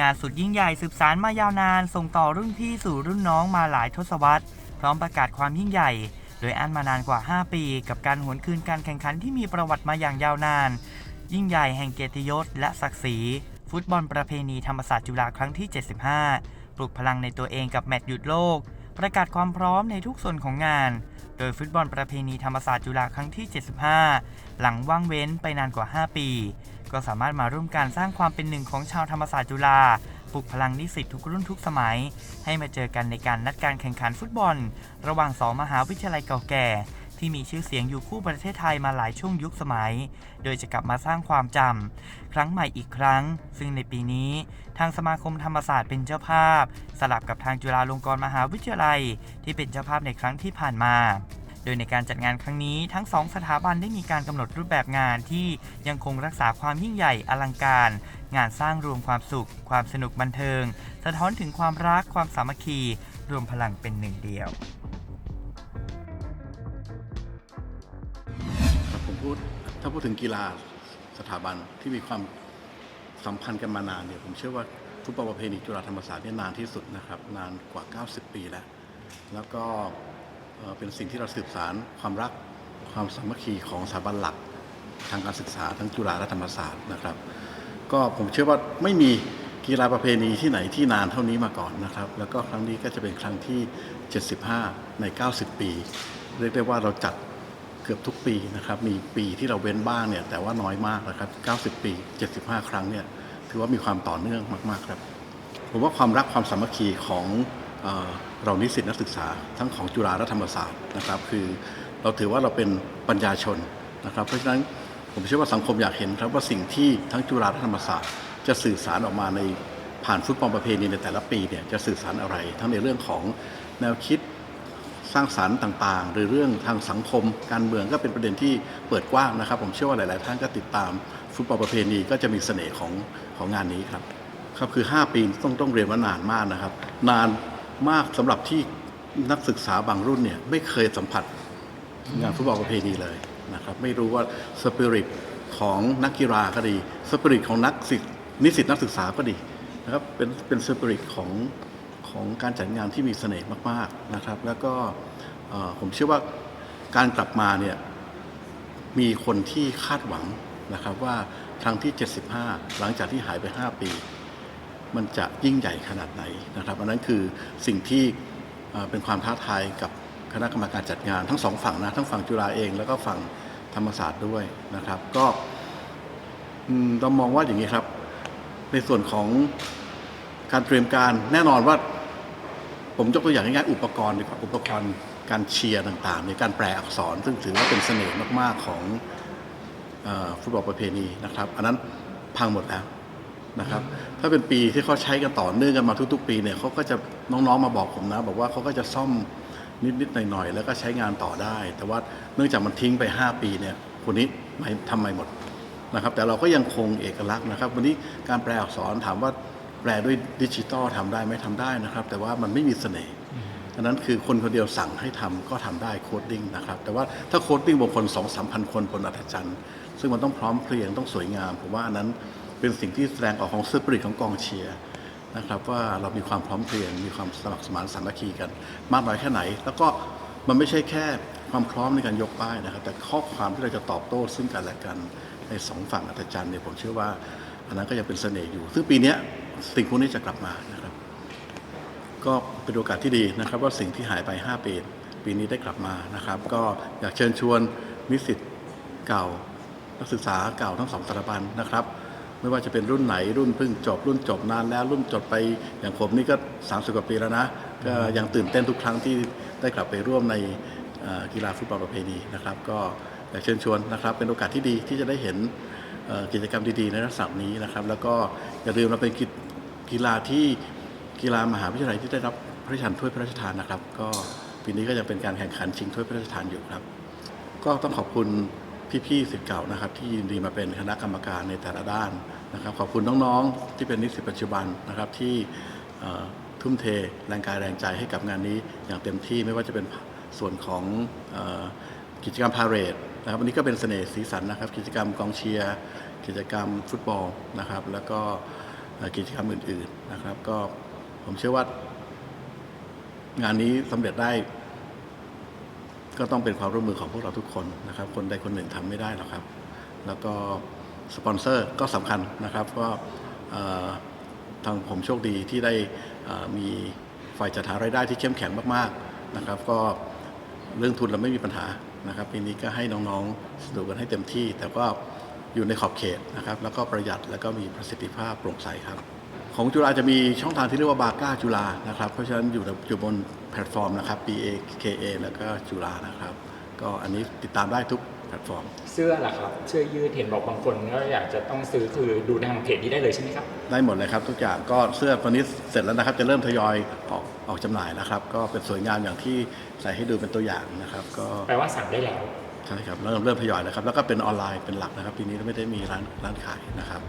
งานสุดยิ่งใหญ่สืบสารมายาวนาน ส่งต่อรุ่นพี่สู่รุ่นน้องมาหลายทศวรรษ พร้อมประกาศความยิ่งใหญ่ โดยอันมานานกว่า 5 ปี กับการหวนคืนการแข่งขันที่มีประวัติมาอย่างยาวนาน ยิ่งใหญ่แห่งเกียรติยศและศักดิ์ศรี ฟุตบอลประเพณีธรรมศาสตร์จุฬาครั้งที่ 75 ปลุกพลังในตัวเองกับแมตช์หยุดโลก ประกาศความพร้อมในทุกส่วนของงาน โดยฟุตบอลประเพณีธรรมศาสตร์จุฬาครั้งที่ 75 หลังว่างเว้นไปนานกว่า 5 ปี ก็สามารถมาร่วมการสร้างความเป็นหนึ่งของชาวธรรมศาสตร์จุฬาปลุกพลังนิสิตทุกรุ่นทุกสมัย ให้มาเจอกันในการนัดการแข่งขันฟุตบอล ระหว่างสองมหาวิทยาลัยเก่าแก่ ที่มีชื่อเสียงอยู่คู่ประเทศไทยมาหลายช่วงยุคสมัย โดยจะกลับมาสร้างความจำครั้งใหม่อีกครั้ง ซึ่งในปีนี้ ทางสมาคมธรรมศาสตร์เป็นเจ้าภาพ สลับกับทางจุฬาลงกรณ์มหาวิทยาลัย ที่เป็นเจ้าภาพในครั้งที่ผ่านมา โดยในการจัดงานครั้งนี้ทั้งสองสถาบันได้มีการกำหนดรูปแบบงานที่ยังคงรักษาความยิ่งใหญ่อลังการ งานสร้างรวมความสุข ความสนุกบันเทิง สะท้อนถึงความรักความสามัคคี รวมพลังเป็นหนึ่งเดียวครับผมพูดถ้าพูดถึงกีฬาสถาบันที่มีความสัมพันธ์กันมานานเนี่ยผมเชื่อว่าฟุตบอลประเพณีจุฬาธรรมศาสตร์เนี่ยนานที่สุดนะครับ นานกว่า 90 ปีแล้ว แล้วก็ เป็นสิ่งที่เราสืบสารความรักความสามัคคีของสถาบันหลักทางการศึกษาทั้งจุฬาและธรรมศาสตร์นะครับ ก็ผมเชื่อว่าไม่มีกีฬาประเพณีที่ไหนที่นานเท่านี้มาก่อนนะครับ แล้วก็ครั้งนี้ก็จะเป็นครั้งที่ 75 ใน 90 ปี เรียกได้ว่าเราจัดเกือบทุกปีนะครับ มีปีที่เราเว้นบ้างเนี่ยแต่ว่าน้อยมากนะครับ 90 ปี 75 ครั้งเนี่ยถือว่ามีความต่อเนื่องมาก ๆ ครับ ผมว่าความรักความสามัคคีของ เรานิสิตนักศึกษาทั้งของจุฬาและธรรมศาสตร์นะครับ คือเราถือว่าเราเป็นปัญญาชนนะครับ เพราะฉะนั้นผมเชื่อว่าสังคมอยากเห็นครับว่าสิ่งที่ทั้งจุฬาและธรรมศาสตร์ จะสื่อสารออกมาในผ่านฟุตบอลประเพณีในแต่ละปีเนี่ยจะสื่อสารอะไร ทั้งในเรื่องของแนวคิดสร้างสารรค์ต่างๆ หรือเรื่องทางสังคมการเมืองก็เป็นประเด็นที่เปิดกว้างนะครับ ผมเชื่อว่าหลาย ๆ ท่านก็ติดตามฟุตบอลประเพณีก็จะมีเสน่ห์ของของงานนี้ครับครับคือ 5 ปีต้องต้องเรียนว่านานมากนะครับ นาน มากสำหรับที่นักศึกษาบางรุ่นเนี่ยไม่เคยสัมผัสงานฟุตบอลประเพณีเลยนะครับไม่รู้ว่าสปิริตของนักกีฬาก็ดีสปิริตของนักศิษย์นิสิตนักศึกษาก็ดีนะครับเป็นเป็นสปิริตของของการจัดงานที่มีเสน่ห์มากๆนะครับ แล้วก็ผมเชื่อว่าการกลับมาเนี่ยมีคนที่คาดหวังนะครับว่าครั้งที่ 75 หลังจากที่หายไป 5 ปี มันจะยิ่งใหญ่ขนาดไหนนะครับอันนั้นคือสิ่งที่เป็นความท้าทายกับคณะกรรมการจัดงานทั้งสองฝั่งนะทั้งฝั่งจุฬาเอง แล้วก็ฝั่งธรรมศาสตร์ด้วยนะครับ ก็เรามองว่าอย่างนี้ครับ ในส่วนของการเตรียมการแน่นอนว่า ผมยกตัวอย่างง่ายๆอุปกรณ์ดีกว่าอุปกรณ์การเชียร์ต่างๆในการแปลอักษร ซึ่งถือว่าเป็นเสน่ห์มากๆของอฟุตบอลประเพณีนะครับ อันนั้นพังหมดแล้ว นะครับถ้าเป็นปีที่เขาใช้กันต่อเนื่องกันมาทุก ๆ ปีเนี่ยเขาก็จะน้องๆมาบอกผมนะ บอกว่าเขาก็จะซ่อมนิดๆหน่อยๆแล้วก็ใช้งานต่อได้ แต่ว่าเนื่องจากมันทิ้งไป 5 ปีเนี่ยคนนี้ไม่ทำไมหมดนะครับ แต่เราก็ยังคงเอกลักษณ์นะครับ วันนี้การแปลอักษรถามว่าแปลด้วยดิจิตอลทำได้ไหมทำได้นะครับ แต่ว่ามันไม่มีเสน่ห์อันนั้นคือคนคนเดียวสั่งให้ทำก็ทำได้โคดดิ้งนะครับ แต่ว่าถ้าโคดดิ้งบางคนสองสามพันคนบนอัธจันทร์ซึ่งมันต้องพร้อมเพรียงต้องสวยงามผมว่าอันนั้น เป็นสิ่งที่แสดงออกของสปิริตของกองเชียร์นะครับว่าเรามีความพร้อมเพรียง มีความสมัครสมานสามัคคีกัน มากน้อยแค่ไหน แล้วก็มันไม่ใช่แค่ความพร้อมในการยกป้ายนะครับ แต่ข้อความที่เราจะตอบโต้ซึ่งกันและกันในสองฝั่งอัจันทร์เนี่ยผมเชื่อว่าอันนั้นก็ยังเป็นเสน่ห์อยู่ ซึ่งปีนี้สิ่งพวกนี้จะกลับมานะครับ ก็เป็นโอกาสที่ดีนะครับ ว่าสิ่งที่หายไป 5 ปี ปีนี้ได้กลับมานะครับ ก็อยากเชิญชวนนิสิตเก่านักศึกษาเก่าทั้งสองสถาบันนะครับ ไม่ว่าจะเป็นรุ่นไหนรุ่นเพิ่งจบ รุ่นจบนานแล้วรุ่นจบไปอย่างผมนี่ก็30กว่าปีแล้วนะก็ยังตื่นเต้นทุกครั้งที่ได้กลับไปร่วมในกีฬาฟุตบอลประเพณีนะครับ ก็อยากเชิญชวนนะครับ เป็นโอกาสที่ดีที่จะได้เห็นกิจกรรมดีๆ ในลักษณะนี้นะครับ แล้วก็อย่าลืมเราเป็นกีกีฬาที่กีฬามหาวิทยาลัยที่ได้รับพระราชทานถ้วยพระราชทานนะครับ ก็ปีนี้ก็ยังเป็นการแข่งขันชิงถ้วยพระราชทานอยู่ครับ ก็ต้องขอบคุณ พี่ๆสิทธิ์เก่านะครับ ที่ยินดีมาเป็นคณะกรรมการในแต่ละด้านนะครับ ขอบคุณน้องๆที่เป็นนิสิตปัจจุบันนะครับที่ทุ่มเทแรงกายแรงใจให้กับงานนี้อย่างเต็มที่ไม่ว่าจะเป็นส่วนของอกิจกรรมพาเหรดนะครับวันนี้ก็เป็นเสน่ห์สีสันนะครับ กิจกรรมกองเชียร์ กิจกรรมฟุตบอลนะครับ แล้วก็กิจกรรมอื่นๆนะครับ ก็ผมเชื่อว่างานนี้สำเร็จได้ ก็ต้องเป็นความร่วมมือของพวกเราทุกคนนะครับ คนใดคนหนึ่งทำไม่ได้หรอกครับ แล้วก็สปอนเซอร์ก็สำคัญนะครับก็ทางผมโชคดีที่ได้มีฝ่ายจัดหารายได้ที่เข้มแข็งมากๆนะครับ ก็เรื่องทุนเราไม่มีปัญหานะครับปีนี้ก็ให้น้องๆสนุกกันให้เต็มที่ แต่ก็อยู่ในขอบเขตนะครับ แล้วก็ประหยัดแล้วก็มีประสิทธิภาพโปร่งใสครับ ของจุฬาจะมีช่องทางที่เรียกว่าบาก้าจุฬานะครับ เพราะฉะนั้นอยู่ในอยู่บน แพลตฟอร์มนะครับ BA KA แล้วก็จุฬานะครับ ก็อันนี้ติดตามได้ทุกแพลตฟอร์ม เสื้อล่ะครับเสื้อยืดเห็นบอกบางคนก็อยากจะต้องซื้อคือดูทางเพจนี้ได้เลยใช่ไหมครับ ได้หมดเลยครับทุกอย่างก็เสื้อตอนนี้เสร็จแล้วนะครับ จะเริ่มทยอยออกออกจำหน่ายนะครับ ก็เป็นสวยงามอย่างที่ใส่ให้ดูเป็นตัวอย่างนะครับ ก็แปลว่าสั่งได้แล้วใช่ครับเริ่มเริ่มทยอยแล้วครับ แล้วก็เป็นออนไลน์เป็นหลักนะครับปีนี้ไม่ได้มีร้านร้านขายนะครับ